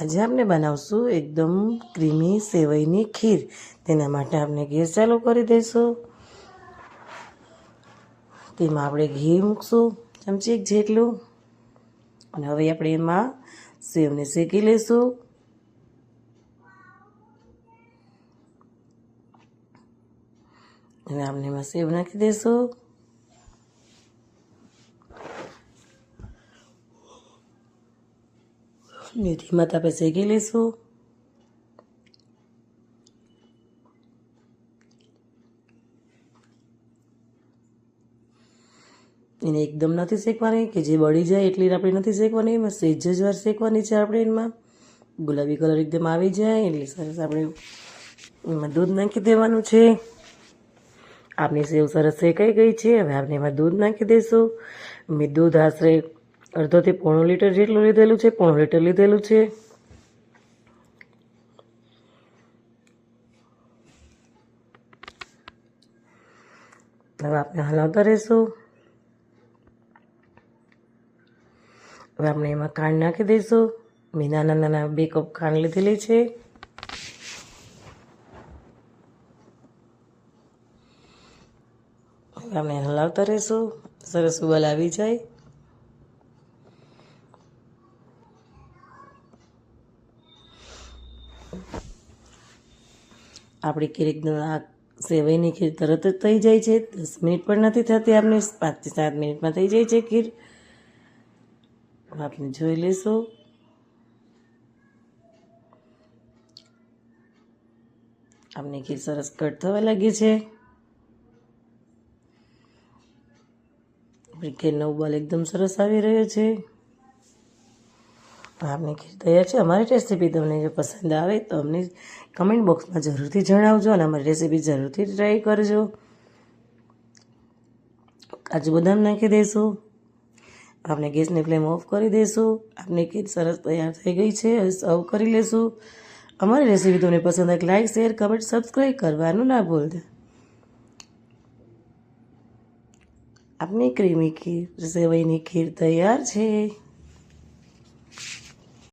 આજે આપણે બનાવશું એકદમ ક્રીમી સેવઈની ખીર. તેના માટે આપણે ગેસ ચાલુ કરી દઈશું. તેમાં આપણે ઘી મૂકશું, ચમચી એક જેટલું. અને હવે આપણે એમાં સેવને શેકી લઈશું. હવે આપણે એમાં સેવ નાખી દઈશું. મેથીમાં તો આપણે શેકી લઈશું એને એકદમ નથી શેકવાની કે જે બળી જાય એટલી આપણે નથી શેકવાની એમાં સેજ જ વાર શેકવાની છે આપણે એમાં ગુલાબી કલર એકદમ આવી જાય એટલે સરસ આપણે એમાં દૂધ નાખી દેવાનું છે આપની સેવ સરસ શેકાઈ ગઈ છે હવે આપણે એમાં દૂધ નાખી દઈશું મેં દૂધ આશરે અડધોથી પોણું લીટર જેટલું લીધેલું છે, પોણું લીટર લીધેલું છે. હવે આપણે હલાવતા રહીશું. હવે આપણે એમાં ખાંડ નાખી દઈશું. મેં નાના નાના બે કપ ખાંડ લીધેલી છે. હવે આપણે હલાવતા રહીશું. સરસ ઉબલ આવી જાય. આપણી એકદમ આ સેવઈની ખીર તરત જ થઈ જાય છે. દસ મિનિટ પણ નથી થતી આપણે પાંચથી સાત મિનિટમાં થઈ જાય છે ખીર. આપણે જોઈ લેશો. આપની ખીર સરસ કટ થવા લાગી છે. આપણી ખીરનો ઉબાલ એકદમ સરસ આવી રહ્યો છે. આપણી ખીર તૈયાર છે. અમારી રેસીપી તમને જો પસંદ આવે તો અમને કમેન્ટ બોક્સમાં જરૂરથી જણાવજો અને અમારી રેસીપી જરૂરથી ટ્રાય કરજો. કાજુ બદામ નાખી દઈશું આપણે ગેસની ફ્લેમ ઓફ કરી દઈશું આપની ખીર સરસ તૈયાર થઈ ગઈ છે. હવે સર્વ કરી લઈશું અમારી રેસીપી તમને પસંદ આવે લાઈક શેર કમેન્ટ સબસ્ક્રાઈબ કરવાનું ના ભૂલતા. આપની ક્રીમી ખીર સેવઈની ખીર તૈયાર છે.